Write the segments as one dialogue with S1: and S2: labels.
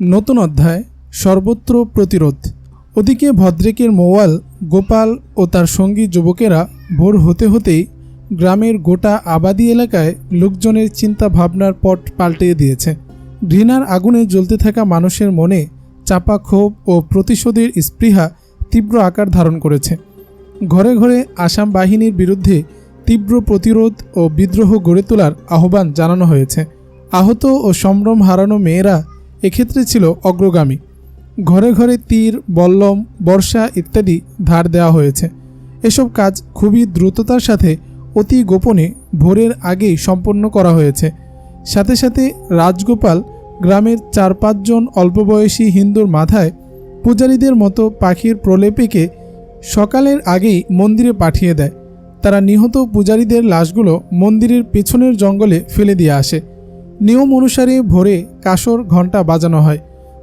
S1: নতুন অধ্যায়, সর্বত্র প্রতিরোধ। ওদিকে ভদ্রেকের মৌয়াল গোপাল ও তার সঙ্গী যুবকেরা ভোর হতে হতেই গ্রামের গোটা আবাদি এলাকায় লোকজনের চিন্তা ভাবনার পট পাল্টে দিয়েছে। ঘৃণার আগুনে জ্বলতে থাকা মানুষের মনে চাপা ক্ষোভ ও প্রতিশোধের স্পৃহা তীব্র আকার ধারণ করেছে। ঘরে ঘরে আসাম বাহিনীর বিরুদ্ধে তীব্র প্রতিরোধ ও বিদ্রোহ গড়ে তোলার আহ্বান জানানো হয়েছে। আহত ও সম্ভ্রম হারানো মেয়েরা এক্ষেত্রে ছিল অগ্রগামী। ঘরে ঘরে তীর, বল্লম, বর্ষা ইত্যাদি ধার দেওয়া হয়েছে। এসব কাজ খুবই দ্রুততার সাথে অতি গোপনে ভোরের আগেই সম্পন্ন করা হয়েছে। সাথে সাথে রাজগোপাল গ্রামের চার পাঁচজন অল্পবয়সী হিন্দুর মাথায় পূজারীদের মতো পাখির প্রলেপেকে সকালের আগেই মন্দিরে পাঠিয়ে দেয়। তারা নিহত পূজারীদের লাশগুলো মন্দিরের পেছনের জঙ্গলে ফেলে দিয়ে আসে। নিয়ম অনুসারে ভোরে কাসর ঘণ্টা বাজানো হয়।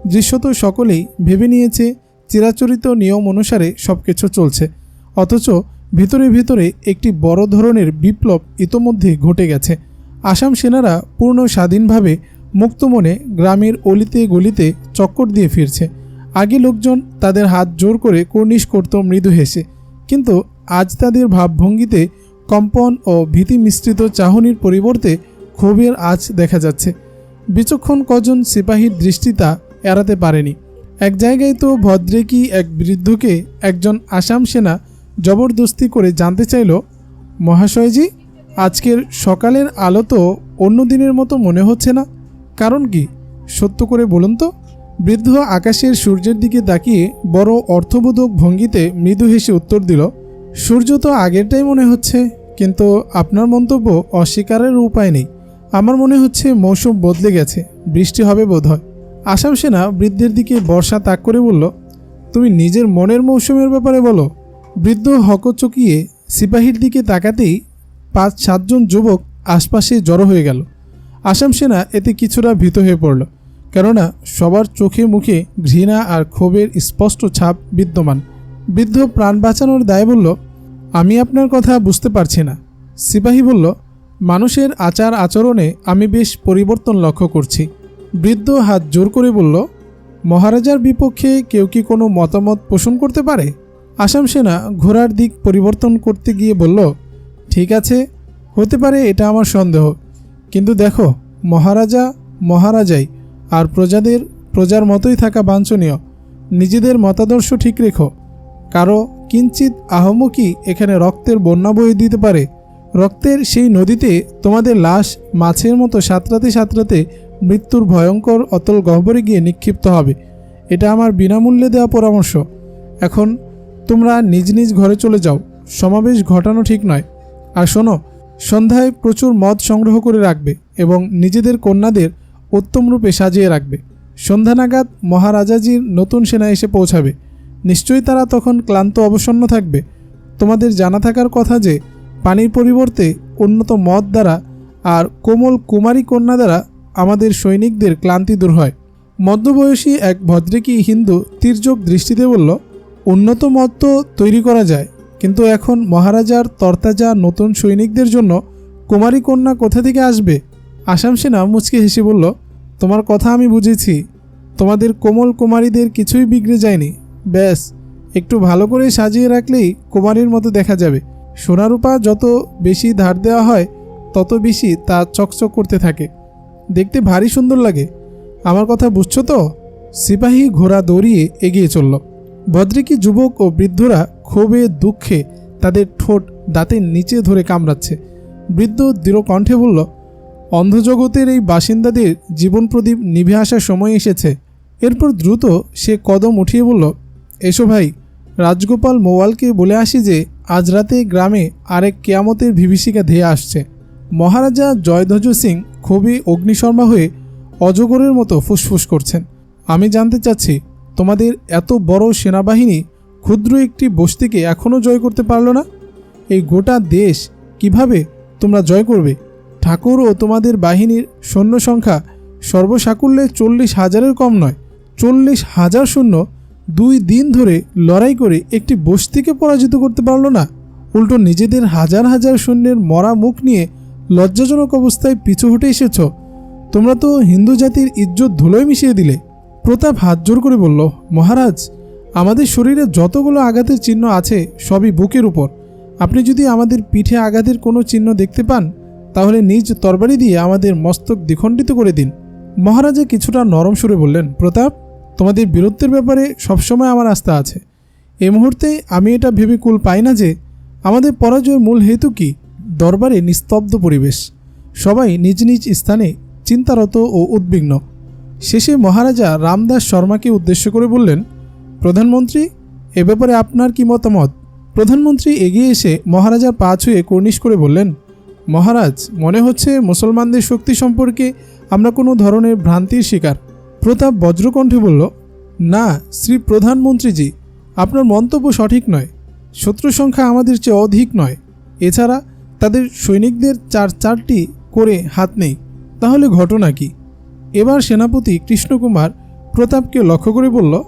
S1: দৃশ্যত সকলেই ভেবে নিয়েছে, চিরাচরিত নিয়ম অনুসারে সব কিছু চলছে। অথচ ভিতরে ভিতরে একটি বড় ধরনের বিপ্লব ইতোমধ্যে ঘটে গেছে। আসাম সেনারা পূর্ণ স্বাধীনভাবে মুক্তমনে গ্রামের অলিতে গলিতে চক্কর দিয়ে ফিরছে। আগে লোকজন তাদের হাত জোর করে কর্নিশ করত মৃদু হেসে। কিন্তু আজ তাদের ভাবভঙ্গিতে কম্পন ও ভীতি মিশ্রিত চাহনির পরিবর্তে ক্ষোভের আজ দেখা যাচ্ছে। বিচক্ষণ কজন সিপাহীর দৃষ্টি তা এড়াতে পারেনি। এক জায়গায় তো ভদ্রেকি এক বৃদ্ধকে একজন আসাম সেনা জবরদস্তি করে জানতে চাইল, মহাশয়জি, আজকের সকালের আলো তো অন্য দিনের মতো মনে হচ্ছে না। কারণ কি? সত্য করে বলুন তো? বৃদ্ধ আকাশের সূর্যের দিকে তাকিয়ে বড় অর্থবোধক ভঙ্গিতে মৃদু হেসে উত্তর দিল, সূর্য তো আগেরটাই মনে হচ্ছে, কিন্তু আপনার মন্তব্য অস্বীকারের উপায় নেই। আমার মনে হচ্ছে মৌসুম বদলে গেছে, বৃষ্টি হবে বোধহয়। আসাম সেনা বৃদ্ধের দিকে বর্ষা তাক করে বলল, তুমি নিজের মনের মৌসুমের ব্যাপারে বলো। বৃদ্ধ হকচকিয়ে সিপাহীর দিকে তাকাতেই পাঁচ সাতজন যুবক আশপাশে জড়ো হয়ে গেল। আসাম সেনা এতে কিছুটা ভীত হয়ে পড়ল, কেননা সবার চোখে মুখে ঘৃণা আর ক্ষোভের স্পষ্ট ছাপ বিদ্যমান। বৃদ্ধ প্রাণ বাঁচানোর দায় বলল, আমি আপনার কথা বুঝতে পারছি না। সিপাহী বলল মানুষের আচার আচরণে আমি বেশ পরিবর্তন লক্ষ্য করছি। বৃদ্ধ হাত জোর করে বলল, মহারাজার বিপক্ষে কেউ কি কোনো মতামত পোষণ করতে পারে? আসাম সেনা ঘোড়ার দিক পরিবর্তন করতে গিয়ে বলল, ঠিক আছে, হতে পারে এটা আমার সন্দেহ। কিন্তু দেখো, মহারাজা, মহারাজাই আর প্রজাদের, প্রজার মতোই থাকা বাঞ্ছনীয়। নিজেদের মতাদর্শ ঠিক রেখো। কারও কিঞ্চিত আহমকি এখানে রক্তের বন্যা বয়ে দিতে পারে। রক্তের সেই নদীতে তোমাদের লাশ মাছের মতো সাঁতরাতে সাঁতরাতে মৃত্যুর ভয়ঙ্কর অতল গহ্বরে গিয়ে নিক্ষিপ্ত হবে। এটা আমার বিনামূল্যে দেওয়া পরামর্শ। এখন তোমরা নিজ নিজ ঘরে চলে যাও। সমাবেশ ঘটানো ঠিক নয়। আর শোনো, সন্ধ্যায় প্রচুর মদ সংগ্রহ করে রাখবে এবং নিজেদের কন্যাদের উত্তম রূপে সাজিয়ে রাখবে। সন্ধ্যা নাগাদ মহারাজাজির নতুন সেনা এসে পৌঁছাবে। নিশ্চয়ই তারা তখন ক্লান্ত অবসন্ন থাকবে। তোমাদের জানা থাকার কথা যে পানির পরিবর্তে উন্নত মদ দ্বারা আর কোমল কুমারী কন্যা দ্বারা আমাদের সৈনিকদের ক্লান্তি দূর হয়। মধ্যবয়সী এক ভদ্রেকি হিন্দু তির্যক দৃষ্টিতে বলল, উন্নত মদ তো তৈরি করা যায়, কিন্তু এখন মহারাজার তরতাজা নতুন সৈনিকদের জন্য কুমারী কন্যা কোথা থেকে আসবে? আসাম সেনা মুচকে হেসে বলল, তোমার কথা আমি বুঝেছি। তোমাদের কোমল কুমারীদের কিছুই বিগড়ে যায়নি। ব্যাস, একটু ভালো করে সাজিয়ে রাখলেই কুমারীর মতো দেখা যাবে। সোনারূপা যত বেশি ধার দেওয়া হয়, তত বেশি তা চকচক করতে থাকে। দেখতে ভারী সুন্দর লাগে। আমার কথা বুঝছ তো? সিপাহী ঘোড়া দৌড়িয়ে এগিয়ে চলল। ভদ্রিকী যুবক ও বৃদ্ধরা ক্ষোভে, দুঃখে তাদের ঠোঁট দাঁতের নিচে ধরে কামড়াচ্ছে। বৃদ্ধ দৃঢ় কণ্ঠে বলল, অন্ধজগতের এই বাসিন্দাদের জীবন প্রদীপ নিভে আসার সময় এসেছে। এরপর দ্রুত সে কদম উঠিয়ে বলল, এসো ভাই, রাজগোপাল মোয়ালকে বলে আসি যে আজ রাতে গ্রামে আরেক কেয়ামতের বিভীষিকা ধেয়ে আসছে। মহারাজা জয়ধ্বজ সিং খুবই অগ্নিশর্মা হয়ে অজগরের মতো ফুসফুস করছেন। আমি জানতে চাচ্ছি, তোমাদের এত বড় সেনাবাহিনী ক্ষুদ্র একটি বস্তিকে এখনও জয় করতে পারল না? এই গোটা দেশ কীভাবে তোমরা জয় করবে? ঠাকুর ও তোমাদের বাহিনীর সৈন্য সংখ্যা সর্বসাকুল্যে চল্লিশ হাজারের কম নয়, চল্লিশ হাজার সৈন্য দুই দিন ধরে লড়াই করে একটি বস্তিকে পরাজিত করতে পারল না। উল্টো নিজেদের হাজার হাজার সৈন্যের মরা মুখ নিয়ে লজ্জাজনক অবস্থায় পিছু হটে এসেছ। তোমরা তো হিন্দু জাতির ইজ্জত ধুলোয় মিশিয়ে দিলে। প্রতাপ হাত জোর করে বলল, মহারাজ, আমাদের শরীরে যতগুলো আঘাতের চিহ্ন আছে, সবই বুকের উপর। আপনি যদি আমাদের পিঠে আঘাতের কোনো চিহ্ন দেখতে পান, তাহলে নিজ তরবারি দিয়ে আমাদের মস্তক দ্বিখণ্ডিত করে দিন। মহারাজা কিছুটা নরম সুরে বললেন, প্রতাপ তোমাদের বীরত্বের ব্যাপারে সবসময় আমার আস্থা আছে। এই মুহূর্তে আমি এটা ভেবে কুল পাই না যে আমাদের পরাজয়ের মূল হেতু কি? দরবারে নিস্তব্ধ পরিবেশ। সবাই নিজ নিজ স্থানে চিন্তারত ও উদ্বিগ্ন। শেষে মহারাজা রামদাস শর্মাকে উদ্দেশ্য করে বললেন, প্রধানমন্ত্রী, এ ব্যাপারে আপনার কি মতামত? প্রধানমন্ত্রী এগিয়ে এসে মহারাজার পা ছুঁয়ে কর্নিশ করে বললেন, মহারাজ, মনে হচ্ছে মুসলমানদের শক্তি সম্পর্কে আমরা কোনো ধরনের ভ্রান্তির শিকার। প্রতাপ বজ্রকণ্ঠে বলল, না, শ্রী প্রধানমন্ত্রীজি, আপনার মন্তব্য সঠিক নয়। শত্রু সংখ্যা আমাদের চেয়ে অধিক নয়। এছাড়া তাদের সৈনিকদের চার চারটি করে হাত নেই। তাহলে ঘটনা কি? এবার সেনাপতি কৃষ্ণকুমার প্রতাপকে লক্ষ্য করে বলল,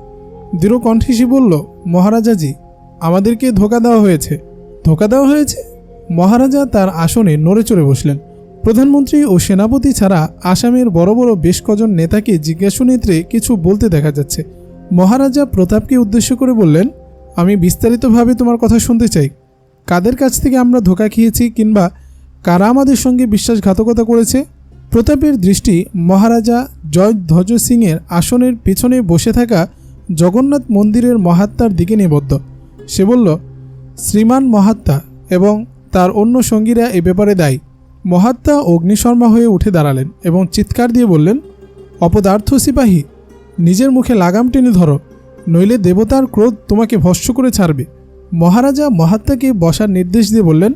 S1: দৃঢ় কণ্ঠে বলল, মহারাজাজি, আমাদেরকে ধোকা দেওয়া হয়েছে। ধোকা দেওয়া হয়েছে? মহারাজা তার আসনে নড়ে চড়ে বসলেন। প্রধানমন্ত্রী ও সেনাপতি ছাড়া আসামের বড় বড় বেশ কজন নেতাকে জিজ্ঞাসনেত্রে কিছু বলতে দেখা যাচ্ছে। মহারাজা প্রতাপকে উদ্দেশ্য করে বললেন, আমি বিস্তারিতভাবে তোমার কথা শুনতে চাই। কাদের কাছ থেকে আমরা ধোকা খেয়েছি কিংবা কারা আমাদের সঙ্গে বিশ্বাসঘাতকতা করেছে? প্রতাপের দৃষ্টি মহারাজা জয় ধ্বজ সিংয়ের আসনের পেছনে বসে থাকা জগন্নাথ মন্দিরের মহাত্মার দিকে নিবদ্ধ। সে বলল, শ্রীমান মহাত্মা এবং তার অন্য সঙ্গীরা এ ব্যাপারে দায়ী। মহাত্মা অগ্নিশর্মা হয়ে উঠে দাঁড়ালেন এবং চিৎকার দিয়ে বললেন, অপদার্থ সিপাহী, নিজের মুখে লাগাম টেনে ধরো, নইলে দেবতার ক্রোধ তোমাকে ভস্য করে ছাড়বে। মহারাজা মহাত্মাকে বসার নির্দেশ দিয়ে বললেন,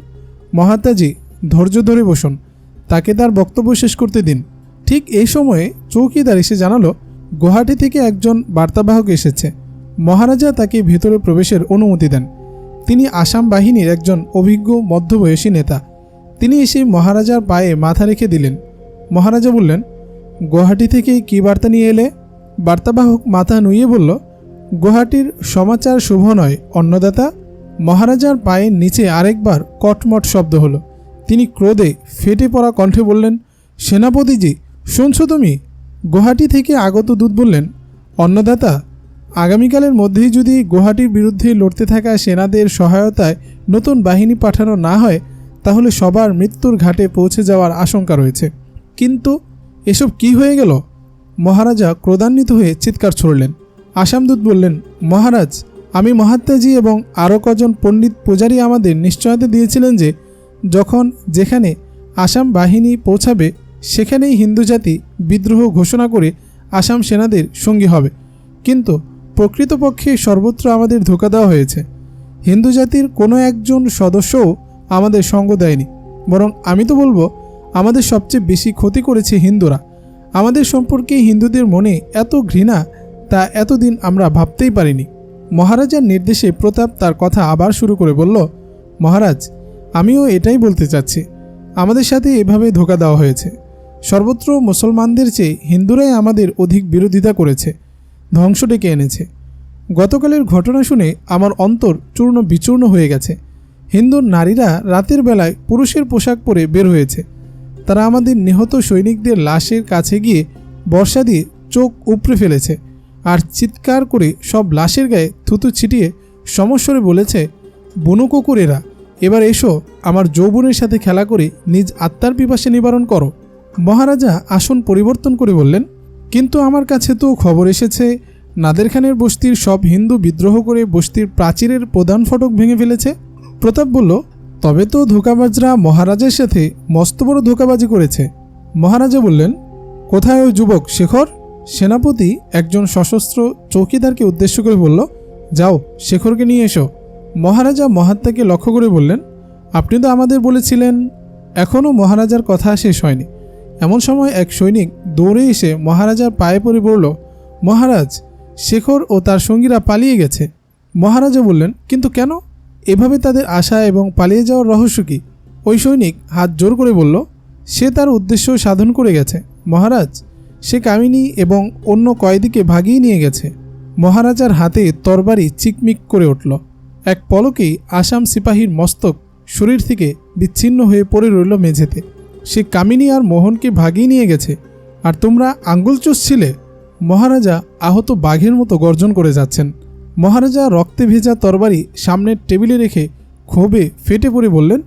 S1: মহাত্মাজি, ধৈর্য ধরে বসুন, তাকে তার বক্তব্য শেষ করতে দিন। ঠিক এই সময়ে চৌকিদার এসে জানালো, গুয়াহাটি থেকে একজন বার্তাবাহক এসেছে। মহারাজা তাকে ভেতরে প্রবেশের অনুমতি দেন। তিনি আসাম বাহিনীর একজন অভিজ্ঞ মধ্যবয়সী নেতা। তিনি এসে মহারাজার পায়ে মাথা রেখে দিলেন। মহারাজা বললেন, গুয়াহাটি থেকে কী বার্তা নিয়ে এলে? বার্তাবাহক মাথা নুইয়ে বলল, গুয়াহাটির সমাচার শুভ নয়, অন্নদাতা। মহারাজার পায়ের নিচে আরেকবার কটমট শব্দ হলো। তিনি ক্রোধে ফেটে পড়া কণ্ঠে বললেন সেনাপতিজি শুনছো তুমি? গুয়াহাটি থেকে আগত দূত বললেন, অন্নদাতা, আগামীকালের মধ্যেই যদি গুয়াহাটির বিরুদ্ধে লড়তে থাকা সেনাদের সহায়তায় নতুন বাহিনী পাঠানো না হয় তাহলে সবার মৃত্যুর ঘাটে পৌঁছে যাওয়ার আশঙ্কা রয়েছে। কিন্তু এসব কি হয়ে গেল? মহারাজা ক্রোধান্বিত হয়ে চিৎকার ছড়লেন। আসামদূত বললেন, মহারাজ, আমি মহাত্মাজি এবং আরও কজন পণ্ডিত পূজারী আমাদের নিশ্চয়তা দিয়েছিলেন যে, যখন যেখানে আসাম বাহিনী পৌঁছাবে, সেখানেই হিন্দু জাতি বিদ্রোহ ঘোষণা করে আসাম সেনাদের সঙ্গী হবে। কিন্তু প্রকৃতপক্ষে সর্বত্র আমাদের ধোকা দেওয়া হয়েছে। হিন্দু জাতির কোনো একজন সদস্যও আমাদের সঙ্গ দেয়নি। বরং আমি তো বলব, আমাদের সবচেয়ে বেশি ক্ষতি করেছে হিন্দুরা। আমাদের সম্পর্কে হিন্দুদের মনে এত ঘৃণা, তা এতদিন আমরা ভাবতেই পারিনি। মহারাজার নির্দেশে প্রতাপ তার কথা আবার শুরু করে বলল, মহারাজ, আমিও এটাই বলতে চাচ্ছি। আমাদের সাথে এভাবে ধোকা দেওয়া হয়েছে। সর্বত্র মুসলমানদের চেয়ে হিন্দুরাই আমাদের অধিক বিরোধিতা করেছে, ধ্বংস ডেকে এনেছে। গতকালের ঘটনা শুনে আমার অন্তর চূর্ণ বিচূর্ণ হয়ে গেছে। হিন্দু নারীরা রাতের বেলায় পুরুষের পোশাক পরে বের হয়েছে। তারা আমাদের নিহত সৈনিকদের লাশের কাছে গিয়ে বর্ষা দিয়ে চোখ উপড়ে ফেলেছে আর চিৎকার করে সব লাশের গায়ে থুতু ছিটিয়ে সমস্বরে বলেছে, বুনো কুকুরেরা, এবার এসো আমার যৌবনের সাথে খেলা করে নিজ আত্মার পিপাসে নিবারণ করো। মহারাজা আসন পরিবর্তন করে বললেন, কিন্তু আমার কাছে তো খবর এসেছে নাদের খানের বস্তির সব হিন্দু বিদ্রোহ করে বস্তির প্রাচীরের প্রধান ফটক ভেঙে ফেলেছে। প্রতাপ বলল, তবে তো ধোকাবাজরা মহারাজের সাথে মস্ত বড় ধোকাবাজি করেছে। মহারাজা বললেন, কোথায় ওই যুবক শেখর? সেনাপতি একজন সশস্ত্র চৌকিদারকে উদ্দেশ্য করে বলল, যাও, শেখরকে নিয়ে এসো। মহারাজা মহাত্মাকে লক্ষ্য করে বললেন, আপনি তো আমাদের বলেছিলেন এখনও মহারাজার কথা শেষ হয়নি। এমন সময় এক সৈনিক দৌড়ে এসে মহারাজার পায়ে পড়ে বলল, মহারাজ, শেখর ও তার সঙ্গীরা পালিয়ে গেছে। মহারাজা বললেন, কিন্তু কেন? এভাবে তাদের আশা এবং পালিয়ে যাওয়ার রহস্য কি? ওই সৈনিক হাত জোর করে বলল, সে তার উদ্দেশ্য সাধন করে গেছে। মহারাজ, সে কামিনী এবং অন্য কয়েদিকে ভাগিয়ে নিয়ে গেছে। মহারাজার হাতে তরবারি চিকমিক করে উঠল। এক পলকেই আসাম সিপাহীর মস্তক শরীর থেকে বিচ্ছিন্ন হয়ে পড়ে রইল মেঝেতে। সে কামিনী আর মোহনকে ভাগিয়ে নিয়ে গেছে। আর তোমরা আঙ্গুল চুষছিলে মহারাজা আহত বাঘের মতো গর্জন করে যাচ্ছেন। মহারাজা রক্তে ভেজা তরবারি সামনের টেবিলে রেখে ক্ষোভে ফেটে পড়ে বললেন,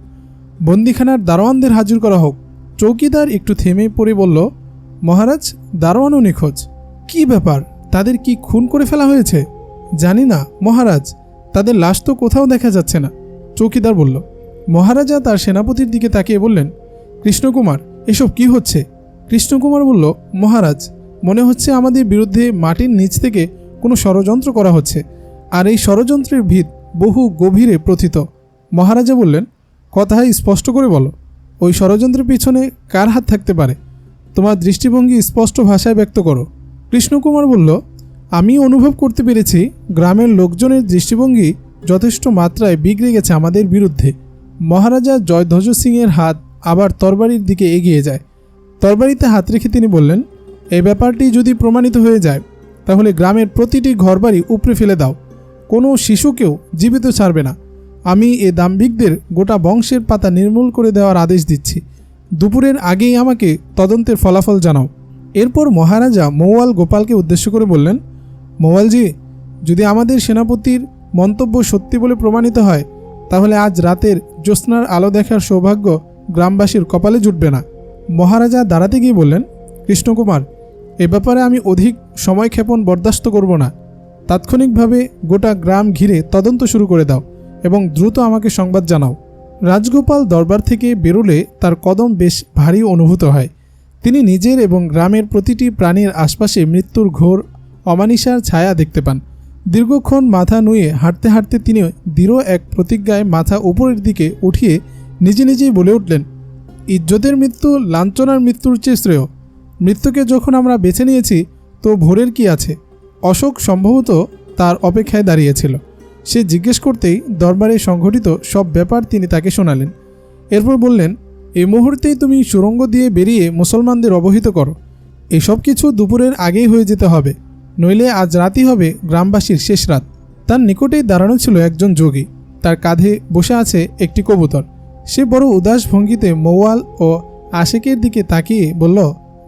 S1: বন্দিখানার দারোয়ানদের হাজির করা হোক। চৌকিদার একটু থেমে পড়ে বলল, মহারাজ, দারোয়ানও নিখোঁজ। কি ব্যাপার? তাদের কি খুন করে ফেলা হয়েছে? জানি না, মহারাজ। তাদের লাশ তো কোথাও দেখা যাচ্ছে না। চৌকিদার বলল, মহারাজা তার সেনাপতির দিকে তাকিয়ে বললেন, কৃষ্ণকুমার, এসব কি হচ্ছে? কৃষ্ণকুমার বলল, মহারাজ, মনে হচ্ছে আমাদের বিরুদ্ধে মাটির নিচ থেকে কোনো ষড়যন্ত্র করা হচ্ছে। আর এই ষড়যন্ত্রের ভিত বহু গভীরে প্রথিত। মহারাজা বললেন কথা স্পষ্ট করে বলো, ওই ষড়যন্ত্রের পিছনে কার হাত থাকতে পারে? তোমার দৃষ্টিভঙ্গি স্পষ্ট ভাষায় ব্যক্ত করো। কৃষ্ণকুমার বলল, আমি অনুভব করতে পেরেছি গ্রামের লোকজনের দৃষ্টিভঙ্গি যথেষ্ট মাত্রায় বিগড়ে গেছে আমাদের বিরুদ্ধে। মহারাজা জয়ধ্বজ সিংয়ের হাত আবার তরবারির দিকে এগিয়ে যায়। তরবারিতে হাত রেখে তিনি বললেন এই ব্যাপারটি যদি প্রমাণিত হয়ে যায়, তাহলে গ্রামের প্রতিটি ঘরবাড়ি উপড়ে ফেলে দাও। কোনো শিশুকেও জীবিত ছাড়বে না। আমি এ দাম্ভিকদের গোটা বংশের পাতা নির্মূল করে দেওয়ার আদেশ দিচ্ছি। দুপুরের আগেই আমাকে তদন্তের ফলাফল জানাও। এরপর মহারাজা মৌয়াল গোপালকে উদ্দেশ্য করে বললেন, মৌয়ালজি, যদি আমাদের সেনাপতির মন্তব্য সত্যি বলে প্রমাণিত হয়, তাহলে আজ রাতের জ্যোৎস্নার আলো দেখার সৌভাগ্য গ্রামবাসীর কপালে জুটবে না। মহারাজা দাঁড়াতে গিয়ে বললেন, কৃষ্ণকুমার, এ ব্যাপারে আমি অধিক সময় ক্ষেপণ বরদাস্ত করব না। তাৎক্ষণিকভাবে গোটা গ্রাম ঘিরে তদন্ত শুরু করে দাও এবং দ্রুত আমাকে সংবাদ জানাও। রাজগোপাল দরবার থেকে বেরোলে তার কদম বেশ ভারী অনুভূত হয়। তিনি নিজের এবং গ্রামের প্রতিটি প্রাণীর আশপাশে মৃত্যুর ঘোর, অমানিসার ছায়া দেখতে পান। দীর্ঘক্ষণ মাথা নুয়ে হাঁটতে হাঁটতে তিনি দৃঢ় এক প্রতিজ্ঞায় মাথা উপরের দিকে উঠিয়ে নিজে নিজেই বলে উঠলেন, ইজ্জতের মৃত্যু লাঞ্ছনার মৃত্যুর চেয়ে শ্রেয়। মৃত্যুকে যখন আমরা বেছে নিয়েছি, তো ভোরের কি আছে? অশোক সম্ভবত তার অপেক্ষায় দাঁড়িয়েছিল। সে জিজ্ঞেস করতেই দরবারে সংঘটিত সব ব্যাপার তিনি তাকে শোনালেন। এরপর বললেন এই মুহূর্তেই তুমি সুরঙ্গ দিয়ে বেরিয়ে মুসলমানদের অবহিত করো। এসব কিছু দুপুরের আগেই হয়ে যেতে হবে। নইলে আজ রাতই হবে গ্রামবাসীর শেষ রাত। তার নিকটেই দাঁড়ানো ছিল একজন যোগী। তার কাঁধে বসে আছে একটি কবুতর। সে বড় উদাস ভঙ্গিতে মৌয়াল ও আশেকের দিকে তাকিয়ে বলল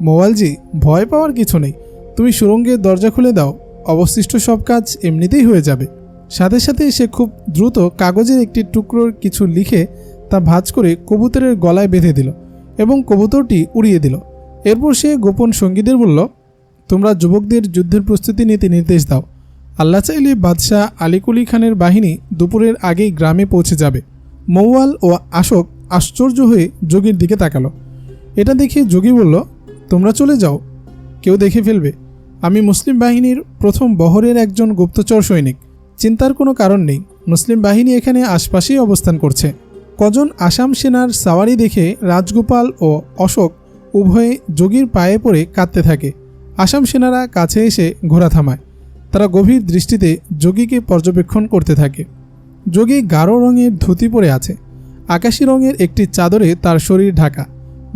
S1: মৌয়ালজি ভয় পাওয়ার কিছু নেই। তুমি সুরঙ্গের দরজা খুলে দাও। অবশিষ্ট সব কাজ এমনিতেই হয়ে যাবে। সাথে সাথে সে খুব দ্রুত কাগজের একটি টুকরোর কিছু লিখে তা ভাঁজ করে কবুতরের গলায় বেঁধে দিল এবং কবুতরটি উড়িয়ে দিল। এরপর সে গোপন সঙ্গীদের বলল, তোমরা যুবকদের যুদ্ধের প্রস্তুতি নিতে নির্দেশ দাও। আল্লাহ চাইলে বাদশাহ আলিকুলি খানের বাহিনী দুপুরের আগেই গ্রামে পৌঁছে যাবে। মৌয়াল ও আশোক আশ্চর্য হয়ে যোগীর দিকে তাকালো। এটা দেখে যোগী বলল, তোমরা চলে যাও। কেউ দেখে ফেলবে। আমি মুসলিম বাহিনীর প্রথম বহরের একজন গুপ্তচর সৈনিক। চিন্তার কোনো কারণ নেই। মুসলিম বাহিনী এখানে আশপাশেই অবস্থান করছে। কজন আসাম সেনার সাওয়ারি দেখে রাজগোপাল ও অশোক উভয়ে যোগীর পায়ে পড়ে কাঁদতে থাকে। আসাম সেনারা কাছে এসে ঘোরা থামায়। তারা গভীর দৃষ্টিতে যোগীকে পর্যবেক্ষণ করতে থাকে। যোগী গাঢ় রঙের ধুতি পরে আছে। আকাশি রঙের একটি চাদরে তার শরীর ঢাকা।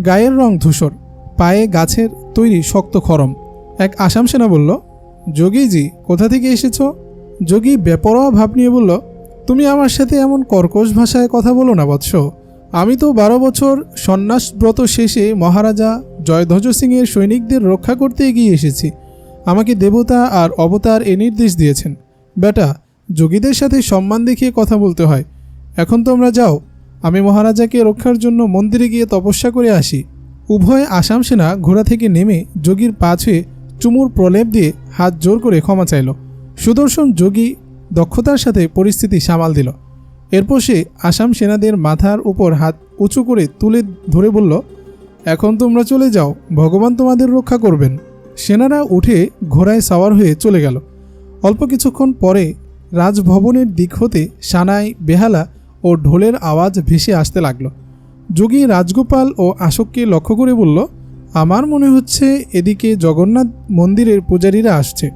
S1: গায়ের রং ধূসর। পায়ে গাছের তৈরি শক্ত খরম। এক আসাম সেনা বলল, যোগীজি, কোথা থেকে এসেছ? যোগী বেপরোয়া ভাব নিয়ে বলল, তুমি আমার সাথে এমন কর্কশ ভাষায় কথা বলো না বৎস। আমি তো বারো বছর সন্ন্যাস ব্রত শেষে মহারাজা জয়ধ্বজ সিংয়ের সৈনিকদের রক্ষা করতে এগিয়ে এসেছি। আমাকে দেবতা আর অবতার এ নির্দেশ দিয়েছেন। বেটা যোগীদের সাথে সম্মান দেখিয়ে কথা বলতে হয়। এখন তোমরা যাও। আমি মহারাজাকে রক্ষার জন্য মন্দিরে গিয়ে তপস্যা করে আসি। উভয় আসাম সেনা ঘোড়া থেকে নেমে যোগীর পা ছুঁয়ে চুমুর প্রলেপ দিয়ে হাত জোর করে ক্ষমা চাইল। সুদর্শন যোগী দক্ষতার সাথে পরিস্থিতি সামাল দিল। এরপর সে আসাম সেনাদের মাথার উপর হাত উঁচু করে তুলে ধরে বলল, এখন তোমরা চলে যাও, ভগবান তোমাদের রক্ষা করবেন। সেনারা উঠে ঘোড়ায় সাওয়ার হয়ে চলে গেল। অল্প কিছুক্ষণ পরে রাজভবনের দিক হতে সানাই, বেহালা ও ঢোলের আওয়াজ ভেসে আসতে লাগল। যোগী রাজগোপাল ও আশোককে লক্ষ্য করে বলল আমার মনে হচ্ছে এদিকে জগন্নাথ মন্দিরের পূজারীরা আসছে।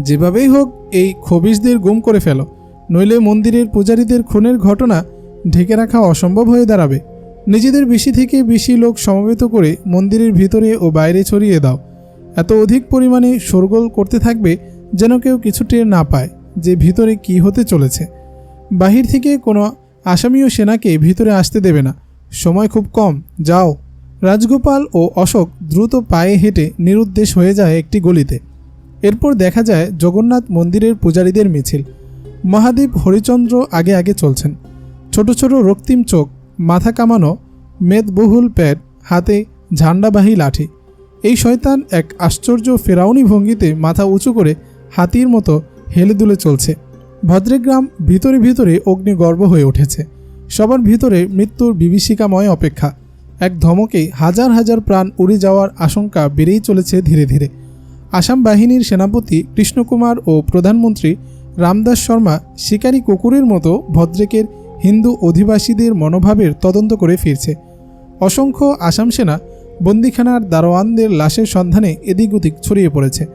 S1: যেভাবেই হোক, এই খবিশদের গুম করে ফেলো। নইলে মন্দিরের পূজারীদের খুনের ঘটনা ঢেকে রাখা অসম্ভব হয়ে দাঁড়াবে। নিজেদের বেশি থেকে বেশি লোক সমবেত করে মন্দিরের ভিতরে ও বাইরে ছড়িয়ে দাও। এত অধিক পরিমাণে শোরগোল করতে থাকবে যেন কেউ কিছু টের না পায় যে ভিতরে কি হতে চলেছে। বাহির থেকে কোনো আসামীয় সেনাকে ভিতরে আসতে দেবে না। সময় খুব কম, যাও। রাজগোপাল ও অশোক দ্রুত পায়ে হেঁটে নিরুদ্দেশ হয়ে যায় একটি গলিতে। এরপর দেখা যায় জগন্নাথ মন্দিরের পূজারীদের মিছিল। মহাদেব হরিচন্দ্র আগে আগে চলছেন। ছোট ছোট রক্তিম চোখ, মাথা কামানো, মেদবহুল প্যাড, হাতে ঝান্ডাবাহী লাঠি। এই শয়তান এক আশ্চর্য ফেরাউনি ভঙ্গিতে মাথা উঁচু করে হাতির মতো হেলে দুলে চলছে। ভদ্রেগ্রাম ভিতরে ভিতরে অগ্নিগর্ভ হয়ে উঠেছে। সবার ভিতরে মৃত্যুর বিভীষিকাময় অপেক্ষা। এক ধমকে হাজার হাজার প্রাণ উড়ে যাওয়ার আশঙ্কা বেড়েই চলেছে ধীরে ধীরে। আসাম বাহিনীর সেনাপতি কৃষ্ণকুমার ও প্রধানমন্ত্রী রামদাস শর্মা শিকারী কুকুরের মতো ভদ্রেকের হিন্দু অধিবাসীদের মনোভাবের তদন্ত করে ফিরছে। অসংখ্য আসাম সেনা বন্দিখানার দারোয়ানদের লাশের সন্ধানে এদিক ওদিক ছড়িয়ে পড়েছে।